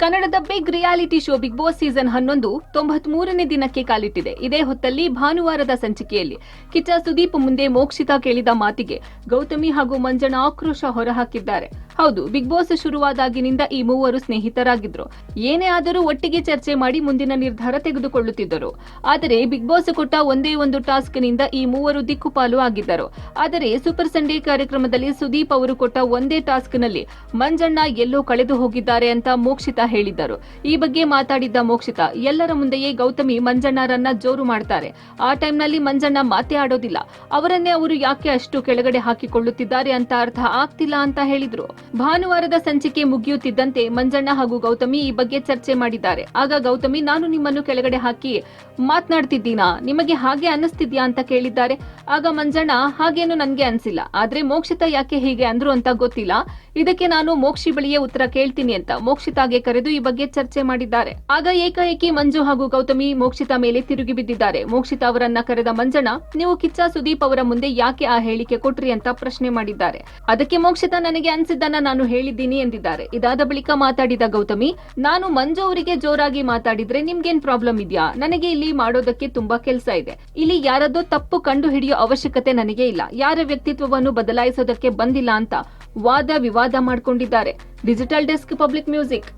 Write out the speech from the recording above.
ಕನ್ನಡದ big reality show Bigg Boss season ಹನ್ನೊಂದು ತೊಂಬತ್ ಮೂರನೇ ದಿನಕ್ಕೆ ಕಾಲಿಟ್ಟಿದೆ. ಇದೇ ಹೊತ್ತಲ್ಲಿ ಭಾನುವಾರದ ಸಂಚಿಕೆಯಲ್ಲಿ ಕಿಚ್ಚ ಸುದೀಪ್ ಮುಂದೆ ಮೋಕ್ಷಿತಾ ಕೇಳಿದ ಮಾತಿಗೆ ಗೌತಮಿ ಹಾಗೂ ಮಂಜಣ್ಣ ಆಕ್ರೋಶ ಹೊರಹಾಕಿದ್ದಾರೆ. ಹೌದು ಬಿಗ್ ಬಾಸ್ ಶುರುವಾದಾಗಿನಿಂದ ಈ ಮೂವರು ಸ್ನೇಹಿತರಾಗಿದ್ರು. ಏನೇ ಆದರೂ ಒಟ್ಟಿಗೆ ಚರ್ಚೆ ಮಾಡಿ ಮುಂದಿನ ನಿರ್ಧಾರ ತೆಗೆದುಕೊಳ್ಳುತ್ತಿದ್ದರು. ಆದರೆ ಬಿಗ್ ಬಾಸ್ ಕೊಟ್ಟ ಒಂದೇ ಒಂದು ಟಾಸ್ಕ್ನಿಂದ ಈ ಮೂವರು ದಿಕ್ಕುಪಾಲು ಆಗಿದ್ದರು. ಆದರೆ ಸೂಪರ್ ಸಂಡೇ ಕಾರ್ಯಕ್ರಮದಲ್ಲಿ ಸುದೀಪ್ ಅವರು ಕೊಟ್ಟ ಒಂದೇ ಟಾಸ್ಕ್ನಲ್ಲಿ ಮಂಜಣ್ಣ ಎಲ್ಲೋ ಕಳೆದು ಹೋಗಿದ್ದಾರೆ ಅಂತ ಮೋಕ್ಷಿತಾ ಹೇಳಿದ್ದರು. ಈ ಬಗ್ಗೆ ಮಾತಾಡಿದ್ದ ಮೋಕ್ಷಿತಾ, ಎಲ್ಲರ ಮುಂದೆಯೇ ಗೌತಮಿ ಮಂಜಣ್ಣರನ್ನ ಜೋರು ಮಾಡ್ತಾರೆ. ಆ ಟೈಮ್ನಲ್ಲಿ ಮಂಜಣ್ಣ ಮಾತೇ ಆಡೋದಿಲ್ಲ. ಅವರನ್ನೇ ಅವರು ಯಾಕೆ ಅಷ್ಟು ಕೆಳಗಡೆ ಹಾಕಿಕೊಳ್ಳುತ್ತಿದ್ದಾರೆ ಅಂತ ಅರ್ಥ ಆಗ್ತಿಲ್ಲ ಅಂತ ಹೇಳಿದ್ರು. ಭಾನುವಾರದ ಸಂಚಿಕೆ ಮುಗಿಯುತ್ತಿದ್ದಂತೆ ಮಂಜಣ್ಣ ಹಾಗೂ ಗೌತಮಿ ಈ ಬಗ್ಗೆ ಚರ್ಚೆ ಮಾಡಿದ್ದಾರೆ. ಆಗ ಗೌತಮಿ, ನಾನು ನಿಮ್ಮನ್ನು ಕೆಳಗಡೆ ಹಾಕಿ ಮಾತನಾಡ್ತಿದ್ದೀನಾ? ನಿಮಗೆ ಹಾಗೆ ಅನ್ನಿಸ್ತಿದ್ಯಾ ಅಂತ ಕೇಳಿದ್ದಾರೆ. ಆಗ ಮಂಜಣ್ಣ, ಹಾಗೇನು ನನಗೆ ಅನ್ಸಿಲ್ಲ. ಆದ್ರೆ ಮೋಕ್ಷಿತ ಯಾಕೆ ಹೀಗೆ ಅಂದ್ರು ಅಂತ ಗೊತ್ತಿಲ್ಲ. ಇದಕ್ಕೆ ನಾನು ಮೋಕ್ಷಿ ಬಳಿಯೇ ಉತ್ತರ ಕೇಳ್ತೀನಿ ಅಂತ ಮೋಕ್ಷಿತಾಗೆ ಕರೆದು ಈ ಬಗ್ಗೆ ಚರ್ಚೆ ಮಾಡಿದ್ದಾರೆ. ಆಗ ಏಕಾಏಕಿ ಮಂಜು ಹಾಗೂ ಗೌತಮಿ ಮೋಕ್ಷಿತಾ ಮೇಲೆ ತಿರುಗಿ ಬಿದ್ದಿದ್ದಾರೆ. ಮೋಕ್ಷಿತಾ ಅವರನ್ನ ಕರೆದ ಮಂಜಣ್ಣ, ನೀವು ಕಿಚ್ಚ ಸುದೀಪ್ ಅವರ ಮುಂದೆ ಯಾಕೆ ಆ ಹೇಳಿಕೆ ಕೊಟ್ರಿ ಅಂತ ಪ್ರಶ್ನೆ ಮಾಡಿದ್ದಾರೆ. ಅದಕ್ಕೆ ಮೋಕ್ಷಿತಾ, ನನಗೆ ಅನ್ಸಿದ್ದನ್ನ ನಾನು ಹೇಳಿದ್ದೀನಿ ಎಂದಿದ್ದಾರೆ. ಇದಾದ ಬಳಿಕ ಮಾತಾಡಿದ ಗೌತಮಿ, ನಾನು ಮಂಜು ಅವರಿಗೆ ಜೋರಾಗಿ ಮಾತಾಡಿದ್ರೆ ನಿಮ್ಗೇನ್ ಪ್ರಾಬ್ಲಮ್ ಇದೆಯಾ? ನನಗೆ ಇಲ್ಲಿ ಮಾಡೋದಕ್ಕೆ ತುಂಬಾ ಕೆಲಸ ಇದೆ. ಇಲ್ಲಿ ಯಾರದ್ದೋ ತಪ್ಪು ಕಂಡು ಹಿಡಿಯೋ ಅವಶ್ಯಕತೆ ನನಗೆ ಇಲ್ಲ. ಯಾರ ವ್ಯಕ್ತಿತ್ವವನ್ನು ಬದಲಾಯಿಸೋದಕ್ಕೆ ಬಂದಿಲ್ಲ ಅಂತ ವಾದ ವಿವಾದ ಮಾಡ್ಕೊಂಡಿದ್ದಾರೆ. Digital desk Public Music.